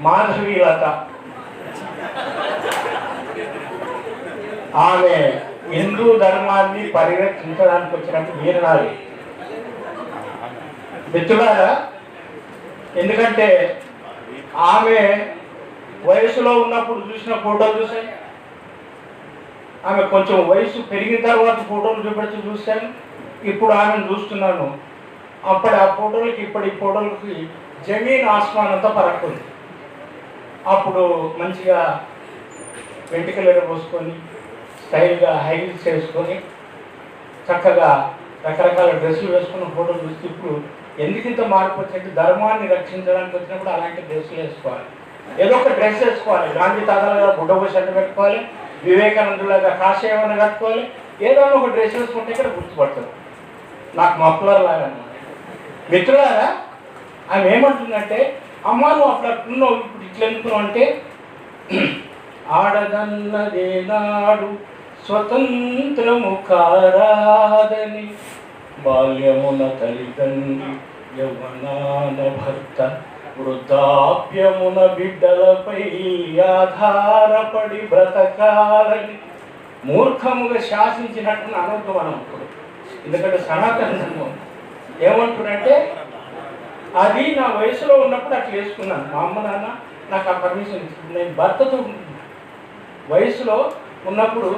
మాధవీలత ఆమె హిందూ ధర్మాన్ని పరిరక్షించడానికి వచ్చినట్టు వీరనాలి మిత్రులారా ఎందుకంటే ఆమె వయసులో ఉన్నప్పుడు చూసిన ఫోటో చూసాను ఆమె కొంచెం వయసు పెరిగిన తర్వాత ఫోటోలు చూపించి చూశాను. ఇప్పుడు ఆమెను చూస్తున్నాను. అప్పటి ఆ ఫోటోలకి ఇప్పటి ఫోటోలకి జమీన్ ఆస్మాన్ అంతా పరక్కుంది. ఉంది అప్పుడు మంచిగా వెంట్రుకలు పోసుకొని స్టైల్గా హైల్స్ వేసుకొని చక్కగా రకరకాల డ్రెస్సులు వేసుకున్న ఫోటోలు చూస్తే ఇప్పుడు ఎందుకు ఇంత మార్పు వచ్చిందంటే ధర్మాన్ని రక్షించడానికి వచ్చినప్పుడు అలాంటి డ్రెస్సులు వేసుకోవాలి. ఏదో ఒక డ్రెస్ వేసుకోవాలి. గాంధీ తాతలుగా బుడ్డబో షర్ట్ పెట్టుకోవాలి వివేకానందులాగా కాషాయమని కట్టుకోవాలి ఏదో ఒక డ్రెస్ వేసుకుంటే ఇక్కడ గుర్తుపడతారు. నాకు మఫ్లర్ లాగా అన్నమాట మిత్రులారా ఆమె ఏమంటుందంటే అమ్మ నువ్వు అప్పుడు అట్లున్నావు ఇప్పుడు ఇట్లా ఎందుకున్నావు? అంటే ఆడదన్నదే నాడు స్వతంత్రము కారాదని బాల్యమున తల్లిదండ్రి యవనాన భర్త వృద్ధాప్యమున బిడ్డలపై ఆధారపడి బ్రతకాలని మూర్ఖముగా శాసించినట్టు అనవద్దు మనం ఇప్పుడు. ఎందుకంటే సనాతన ధర్మం. ఏమంటున్నంటే అది నా వయసులో ఉన్నప్పుడు అట్లా వేసుకున్నాను మా అమ్మ నాన్న నాకు ఆ పర్మిషన్ ఇచ్చింది నేను భర్తతో వయసులో ఉన్నప్పుడు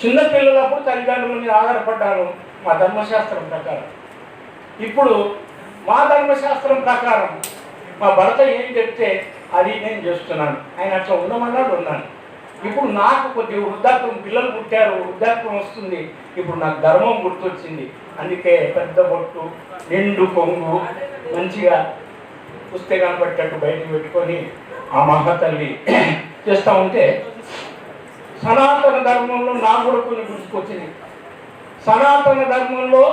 చిన్న పిల్లలప్పుడు తల్లిదండ్రుల మీద ఆధారపడ్డాను మా ధర్మశాస్త్రం ప్రకారం. ఇప్పుడు మా ధర్మశాస్త్రం ప్రకారం మా భర్త ఏం చెప్తే అది నేను చేస్తున్నాను. ఆయన అట్లా ఉండమన్నాడు ఉన్నాను ఇప్పుడు నాకు కొద్ది వృద్ధాప్యం పిల్లలు పుట్టారు వృద్ధాత్వం వస్తుంది. ఇప్పుడు నాకు ధర్మం గుర్తొచ్చింది. అందుకే పెద్ద బొట్టు నిండు కొంగు మంచిగా పుస్తకాన్ని పట్టేట్టు బయటకు పెట్టుకొని ఆ మహాతల్లి చేస్తూ ఉంటే సనాతన ధర్మంలో నా కూడా కొన్ని గుర్తుకొచ్చింది. సనాతన ధర్మంలో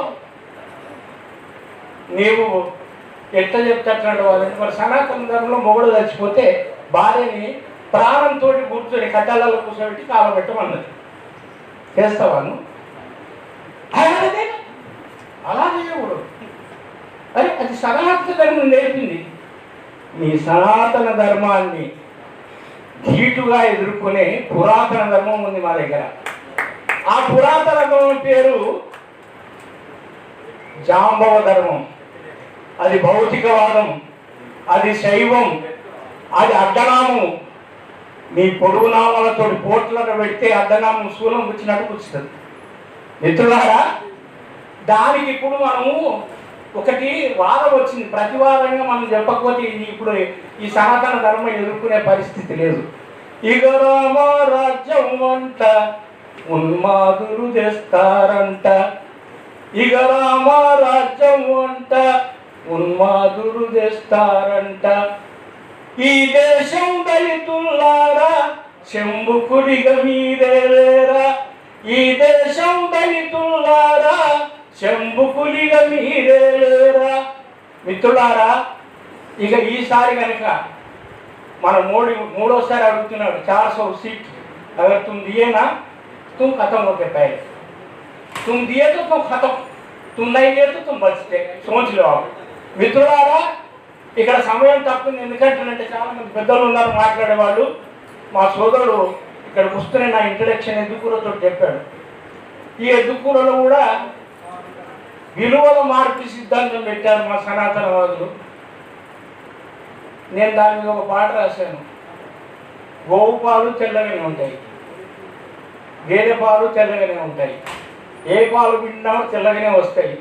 నీవు ఎట్లా చెప్తాడు వాళ్ళని. మరి సనాతన ధర్మంలో మొగుడు చచ్చిపోతే భార్యని ప్రాణంతో కూర్చొని కట్టాలలో కూర్చోబెట్టి కాలబెట్టమన్నది పెట్టమన్నది చేస్తావాను అలా చేయకూడదు. అరే అది సనాతన ధర్మం నేర్పింది. మీ సనాతన ధర్మాన్ని ధీటుగా ఎదుర్కొనే పురాతన ధర్మం ఉంది మా దగ్గర. ఆ పురాతన ధర్మం పేరు జాంబవ ధర్మం. అది భౌతికవాదం అది శైవం అది అడ్డనామం. మీ పొడుగు నామాలతో పోట్లను పెడితే అడ్డనామం శూలం వచ్చినట్టు కూర్చుతుంది మిత్రులారా దానికి ఇప్పుడు మనము ఒకటి వాదం వచ్చింది. ప్రతి వారంగా మనం చెప్పకపోతే ఇది ఇప్పుడు ఈ సనాతన ధర్మం ఎదుర్కొనే పరిస్థితి లేదు. ఇక రామారాజ్యం వంట అంట ఉన్మాదులు చేస్తారంట. ఇక రామ రాజ్యం అంట ఉన్మాదులు చేస్తారంట. ఈ దేశం దళితులారా చెంబు కుడిగ మీరేరా ఈ దేశం దళితులారా చెంబు కులిగ మీరేరా మిత్రులారా ఇక ఈసారి కనుక మన మోడీ మూడోసారి అడుగుతున్నాడు చార్ సౌ సీట్ అగర్ తుమ్ దియేనా తుమ్ ఖతం హోకే పై తుమ్ దియే తో తుమ్ ఖతం తుమ్ నై దియే తో తుమ్ బస్తే సోచ్లో మిత్రులారా ఇక్కడ సమయం తప్పింది ఎందుకంటే చాలా మంది పెద్దలు ఉన్నారు మాట్లాడేవాళ్ళు మా సోదరుడు ఇక్కడికి వస్తూనే నా ఇంట్రడక్షన్ ఎద్దుకూరతో చెప్పాడు. ఈ ఎద్దుకూరలో కూడా విలువల మార్పు సిద్ధాంతం పెట్టారు మా సనాతనవాదులు నేను దాని మీద ఒక పాట రాశాను. గోవు పాలు తెల్లగానే ఉంటాయి. గేదె పాలు తెల్లగానే ఉంటాయి. ఏ పాలు పిండినా తెల్లగానే వస్తాయి.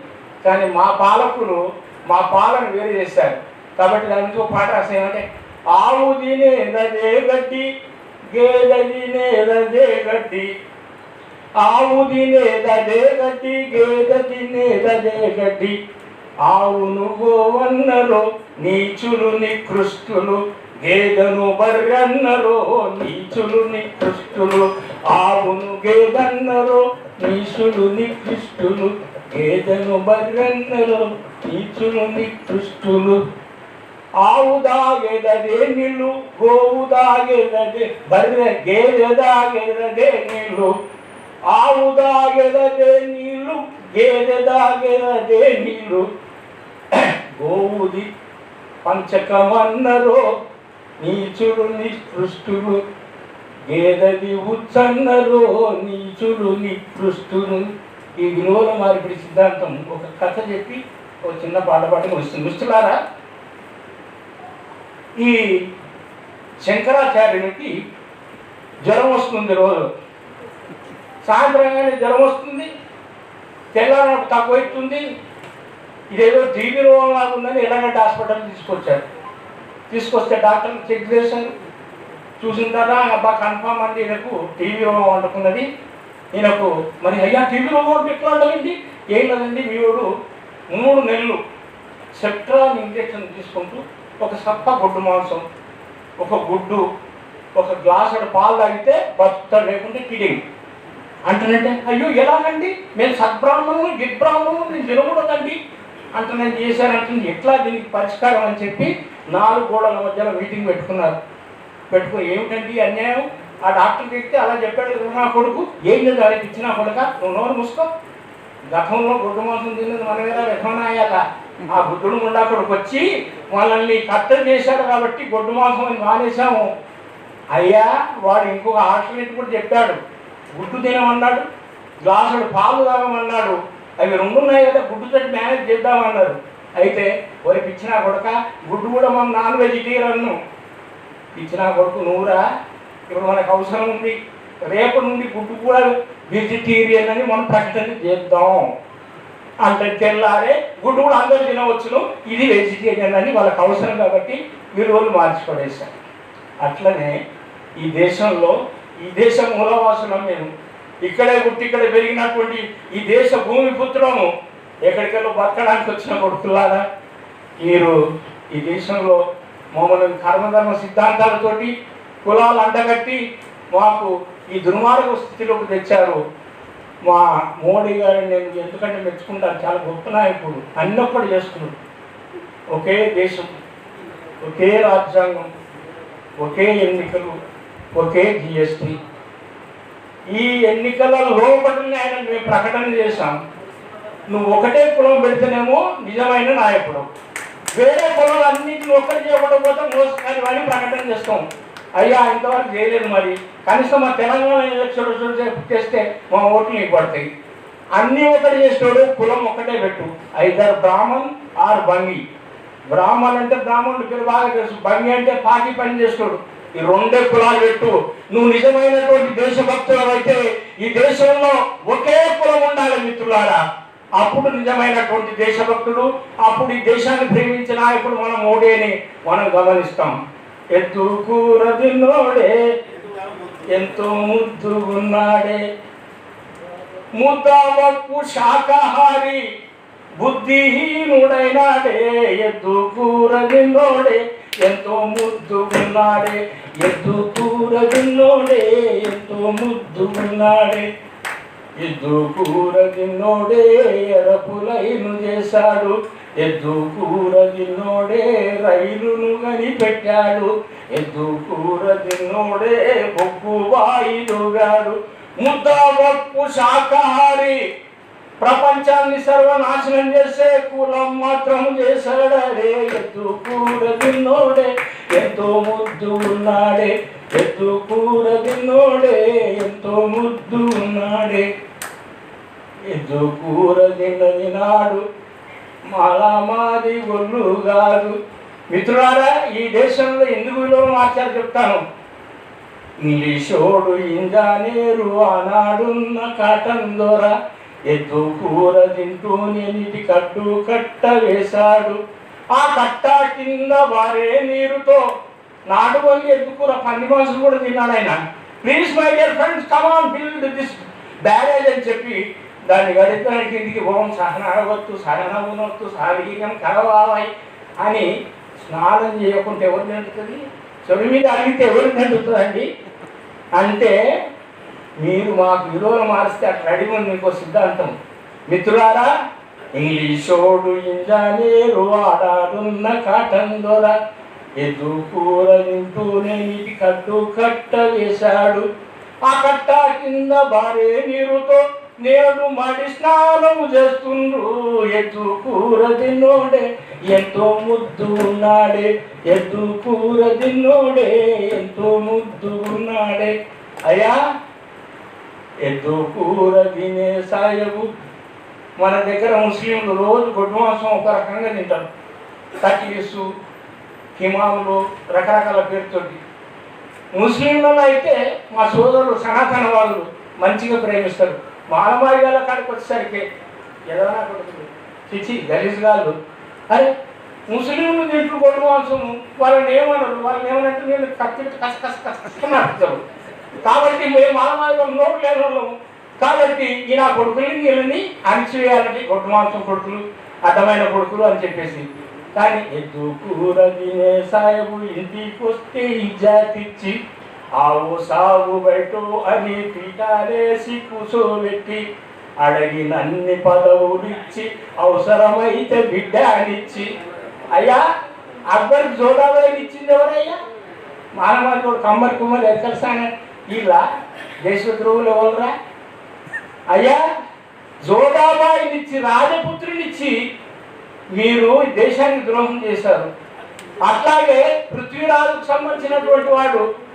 కానీ మా పాలకులు మా పాలను వేరు చేశారు. కాబట్టి దాని గురించి ఒక పాట రాశాను ఆవు తినేదదే గడ్డి గేదె తినేదే గడ్డి. ఆవు తినేదదే గడ్డి గేదె తినేదే గడ్డి. ఆవును గోవన్నరో నీచులు నికృష్టులు. గేదను బర్రన్నరు నీచులు నికృష్టులు. ఆవును గేదన్నరు నీచులు నికృష్టులు. గేదను బర్రన్నరు నీచులు నికృష్టులు. ఆవు దాగెదదే నీళ్ళు గోవు దాగెదదే బర్రె గేదె దాగెదదే నీళ్ళు ఆవు దాగెదదే నీళ్ళు గేదె నీళ్ళు గోవుది పంచకమన్నరో నీచుడు నికృష్టులు గేదది ఉచ్చన్నరో నీచుడు నికృష్టులు ఈ వినోద మార్పిడి సిద్ధాంతం. ఒక కథ చెప్పి ఒక చిన్న పాట పాట వస్తుంది ముస్తులారా? ఈ శంకరాచార్యునికి జ్వరం వస్తుంది రోజు. సాయంత్రంగానే జ్వరం వస్తుంది. తెల్లారకు తక్కువ అవుతుంది. ఇదేదో టీవీ రోగం లాగా ఉందని ఎలాగంటే హాస్పిటల్ తీసుకొచ్చారు. తీసుకొస్తే డాక్టర్ చెక్ చేశారు. చూసిన తర్వాత అబ్బా కన్ఫామ్ అండి ఈయనకు టీవీ రోగం వండుకున్నది ఈయనకు మరి అయ్యా టీవీ రోగం అంటే ఎట్లా ఉండదండి ఏం లేదండి మీవాడు మూడు నెలలు సెప్ట్రాన్ ఇంజెక్షన్ తీసుకుంటూ ఒక సప్ప గుడ్డు మాంసం ఒక గుడ్డు ఒక గ్లాసుడు పాలు తాగితే భర్త లేకుంటే కిడింగ్ అంటానంటే అయ్యో ఎలాగండి? మేము సద్బ్రాహ్మణులు గిబ్రాహ్మణులు నేను తినకూడదండి అంటే నేను చేశానంటుంది ఎట్లా దీనికి పరిష్కారం? అని చెప్పి నాలుగు గోడల మధ్యలో మీటింగ్ పెట్టుకున్నారు. పెట్టుకుని ఏమిటండి అన్యాయం? ఆ డాక్టర్ చెప్తే అలా చెప్పాడు నా కొడుకు. ఏం లేదు వాళ్ళకి ఇచ్చిన కొడుక నువ్వు నోరు మూసుకో. గతంలో గుడ్డు మాంసం తిన్నది మన మీద వ్యసనం అయ్యాక ఆ బుద్ధుడు గుండా కొడుకు వచ్చి మనల్ని కట్టడి చేశాడు కాబట్టి గొడ్డు మాంసం అని మానేశాము. అయ్యా వాడు ఇంకొక ఆల్టర్నేట్ కూడా చెప్పాడు. గుడ్డు తినమన్నాడు గ్లాసుడు పాలు తాగమన్నాడు. అవి రెండు ఉన్నాయి కదా గుడ్డు మేనేజ్ చేద్దామన్నారు. అయితే వరి ఇచ్చిన కొడక గుడ్డు కూడా మన నాన్ వెజిటేరియన్ ఇచ్చిన కొడుకు నూరా ఇప్పుడు మనకు అవసరం ఉంది. రేపు నుండి గుడ్డు కూడా వెజిటేరియన్ అని మనం ప్రకటన చేద్దాం. అంటే తెల్లారే గుడ్డు కూడా అందరూ తినవచ్చును. ఇది వెజిటేరియన్ అని వాళ్ళకి అవసరం కాబట్టి విలువలు మార్చి అట్లనే ఈ దేశంలో ఈ దేశం మూలవాసులం మేము ఇక్కడే పుట్టి ఇక్కడ పెరిగినటువంటి ఈ దేశ భూమి పుత్రము ఎక్కడికెళ్ళో బతకడానికి వచ్చిన కొడుకులారా? మీరు ఈ దేశంలో మమ్మల్ని కర్మధర్మ సిద్ధాంతాలతోటి కులాలు అండగట్టి మాకు ఈ దుర్మార్గ స్థితిలోకి తెచ్చారు. మా మోడీ గారిని నేను ఎందుకంటే మెచ్చుకుంటాను చాలా గొప్ప నాయకుడు అన్నప్పుడు చేస్తున్నాడు ఒకే దేశం ఒకే రాజ్యాంగం ఒకే ఎన్నికలు ఒకే జిఎస్టి ఈ ఎన్నికల లోపటిని ఆయన మేము ప్రకటన చేశాం. నువ్వు ఒకటే కులం పెడితేనేమో నిజమైన నాయకుడు. వేరే కులం అన్నింటిని ఒక్కటి చేయకపోతే మోసకాని వాడిని ప్రకటన చేస్తాం. అయ్యా ఇంతవరకు చేయలేదు మరి. కనీసం మా తెలంగాణ ఎలక్షన్ చేస్తే మా ఓట్లు నీకు పడతాయి. అన్నీ ఒకటి చేసేవాడు కులం ఒక్కటే పెట్టు. ఐదర్ బ్రాహ్మణ్ ఆర్ బంగి. బ్రాహ్మణ్ అంటే బ్రాహ్మణుడు పేరు బాగా తెలుసు. బంగి అంటే పాకి పని చేస్తాడు ఈ రెండే కులాలు పెట్టు. నువ్వు నిజమైనటువంటి దేశభక్తులు అయితే ఈ దేశంలో ఒకే కులం ఉండాలి మిత్రులారా. అప్పుడు నిజమైనటువంటి దేశభక్తుడు అప్పుడు ఈ దేశాన్ని ప్రేమించిన నాయకుడు మనం మోడీని. మనం గమనిస్తాం. ఎత్తు కూర తిన్నోడే ఎంతో ముద్దుగున్నాడే ముద్దవప్పు శాకాహారి బుద్ధిహీనుడైనాడే. ఎద్దు కూర తిన్నోడే ఎంతో ముద్దుగున్నాడే ఎద్దు కూర తిన్నోడే ఎంతో ముద్దుగున్నాడే ఎద్దు కూర తిన్నోడే ఎరపులైను చేశాడు. ఎద్దు కూర తిన్నోడే రైలును కనిపెట్టాడు. ఎద్దు కూర తిన్నోడే బొగ్గు వాయిలుగాడు ముద్దావప్పు శాకాహారి ప్రపంచాన్ని సర్వనాశనం చేసే కులం మాత్రం చేశాడే ఎద్దు కూర తిన్నోడే ఎంతో ముద్దు ఉన్నాడే. ఎద్దు కూర తిన్నోడే ఎంతో ముద్దు ఉన్నాడే. ఎద్దు కూర తిన్నది నాడు మలమాది ఒళ్ళు గారు మిత్రులారా ఈ దేశంలో ఎందుకు విలువలు మార్చారు చెప్తాను. ఇంగ్లీషోడు ఇంజానేరు ఆనాడున్న కాటన్ దొర. ఎద్దు కూర తింటూనే నీటి కట్టు కట్ట వేశాడు. ఆ కట్ట కింద వారే నీరుతో. నాడు వల్లి ఎద్దు కూర పంది మనుషులు కూడా తిన్నాడు ఆయన. Please my dear friends come on build this barrage అని చెప్పి దాన్ని గడిపడానికి ఇంటికి ఓం సహనాగవత్తు సహనమునొత్తు సారీరం కరవాయి అని స్నానం చేయకుండా ఎవరు నిండుతుంది? చెవి మీద అడిగితే ఎవరు నిండుతుందండి? అంటే మీరు మాకు విలువలు మారిస్తే అట్లా అడిగి ఉంది సిద్ధాంతం. మిత్రులారా ఇంగ్లీషోడు ఇంజనీరు ఆడాడున్న కాటన్ దొర ఎద్దు కూర నింటూనే నీటి కట్టు కట్ట వేశాడు ఆ కట్ట కింద భారే నీరుతో నేడు మడి స్నానం చేస్తుండ్రు. ఎద్దు కూర తిన్నోడే ఎంతో ముద్దు ఉన్నాడే. ఎద్దు కూర తిన్నోడే ఎంతో ముద్దు ఉన్నాడే. అయ్యా ఎద్దు కూర తినే సాయబు మన దగ్గర ముస్లింలు రోజు గొడ్డు మాంసం ఒక రకంగా తింటారు. తకీసు హిమాములు రకరకాల పేరుతోటి. ముస్లింలలో అయితే మా సోదరులు సనాతన వాళ్ళు మంచిగా ప్రేమిస్తారు. మానవాళిగాల కాడికి వచ్చేసరికి ఎదవనా కొడుకులు చిచి గలీజ్గాళ్ళు అరే ముస్లింలు తింటూ కొడు మాంసం వాళ్ళని ఏమనరు? వాళ్ళని ఏమనంటే నేను కత్తి కస కస కస కాబట్టి మేము మానవాళిగా నోటు లేని వాళ్ళము కాబట్టి ఈ నా కొడుకుల్ని వీళ్ళని అణిచివేయాలని గొడ్డు మాంసం కొడుకులు అడ్డమైన కొడుకులు అని చెప్పేసి. కానీ ఎద్దు కూర తినే సాయబు ఇంటికి వస్తే ఇచ్చి ఆవు సాగు బయట అని పీటాలేసి కూసోబెట్టి అడిగినన్ని పదవులిచ్చి అవసరమైతే బిడ్డ అనిచ్చి అయ్యా అక్బర్కి జోడాబాయి ఇచ్చింది ఎవరయ్యా మానవాడు కమ్మర్ కుమార్ ఎక్కల్సాన ఇలా దేశద్రోహులు ఎవరురా? అయ్యా జోడాబాయినిచ్చి రాజపుత్రునిచ్చి మీరు దేశానికి ద్రోహం చేశారు. అట్లాగే పృథ్వీరాజుకు సంబంధించినటువంటి వాడు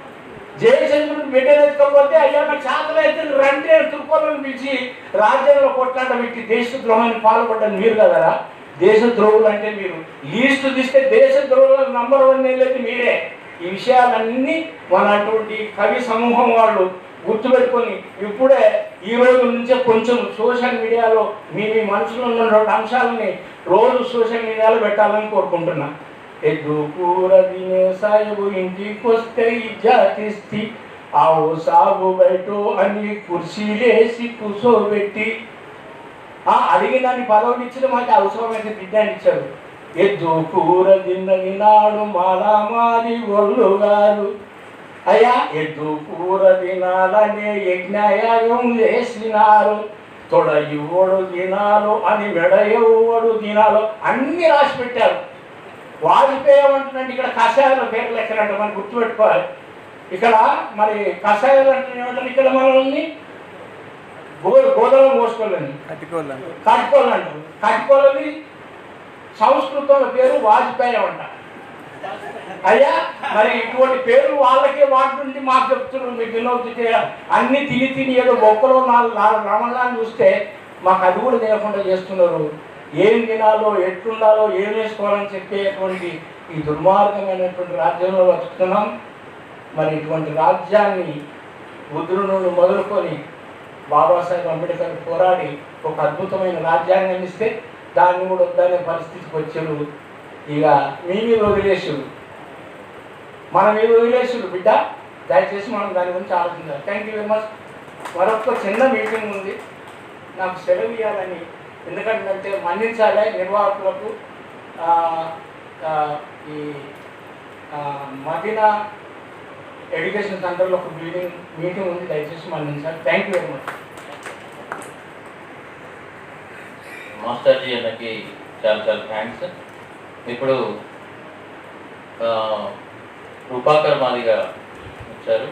జయచంద్రుని బిడ్డనెత్తుకపోతే అయ్యా మరి చేతలు అయితే రండి తుర్కోలను పిలిచి రాజ్యంలో కొట్లాట పెట్టి దేశ ద్రోహానికి పాల్పడ్డాను మీరు కదరా దేశ ద్రోహులు అంటే మీరు. లీస్ట్ తీస్తే దేశ ద్రోహులకు నంబర్ వన్ వెళ్ళేది మీరే. ఈ విషయాలన్నీ మన అటువంటి కవి సమూహం వాళ్ళు గుర్తుపెట్టుకొని ఇప్పుడే ఈ రోజు నుంచే కొంచెం సోషల్ మీడియాలో మీ మీ మనసులో ఉన్న రెండు అంశాలని రోజు సోషల్ మీడియాలో పెట్టాలని కోరుకుంటున్నాను ఎద్దు కూర సాయబు ఇంటికి వస్తే ఇజ్జాతిస్తి ఆవు సాగు బయట అని కుర్చీలేసి కూర్చోబెట్టి ఆ అడిగినని పదవులు ఇచ్చిన మాకు అవసరమైతే బిడ్డని ఇచ్చాడు. ఎద్దు కూర తిన్నది నాడు మారామారి ఒళ్ళు గారు అయ్యా ఎద్దు కూర తినాలనే యజ్ఞయాగం చేసినారు. తొడ ఇవ్వడు తినాలు అని మెడ ఇవ్వడు తినాలు అన్ని రాసి పెట్టారు వాజ్పేయి ఏమంటున్నట్టు ఇక్కడ కషాయాల పేర్లు ఎక్కడంట మనం గుర్తుపెట్టుకోవాలి. ఇక్కడ మరి కషాయాలు అంటే ఏమంటారు? ఇక్కడ మనల్ని గో గోదావరి మోసుకోవాలని కట్టుకోవాలండి కట్టుకోవాలి అంటారు కట్టుకోవాలని సంస్కృతంలో పేరు వాజ్పేయి అంట అయ్యా మరి ఇటువంటి పేర్లు వాళ్ళకే వాడుతుంటే మాకు చెప్తున్నారు మీకు వినవుతుంటే అన్ని తిని తిని ఏదో బొక్కలో నాలుగు నాలుగు రమణాలు చూస్తే మాకు అది కూడా తినకుండా చేస్తున్నారు. ఏం తినాలో ఎట్లుండాలో ఏం వేసుకోవాలని చెప్పేటువంటి ఈ దుర్మార్గమైనటువంటి రాజ్యంలో వస్తున్నాం మరి ఇటువంటి రాజ్యాన్ని బుద్ధుడు మొదలుకొని బాబాసాహెబ్ అంబేద్కర్ పోరాడి ఒక అద్భుతమైన రాజ్యాంగం ఇస్తే దాన్ని కూడా వద్దనే పరిస్థితికి వచ్చారు. ఇక మీ మీద వదిలేసుడు మన మీద వదిలేసుడు బిడ్డ. దయచేసి మనం దాని గురించి ఆలోచించాలి. థ్యాంక్ యూ వెరీ మచ్ మరొక చిన్న మీటింగ్ ఉంది. నాకు సెలవు ఇవ్వాలని ఎందుకంటే మన్నించాలి నిర్వాహకులకు ఈ ఆ, మదీనా ఎడ్యుకేషన్ సెంటర్లో ఒక మీటింగ్ మీటింగ్ ఉంది దయచేసి మన్నించాలి. థ్యాంక్ యూ వెరీ మచ్ మాస్టర్జీ అన్నకి చాలా చాలా థ్యాంక్స్ ఇప్పుడు రూపాకర్ మాదిగా వచ్చారు.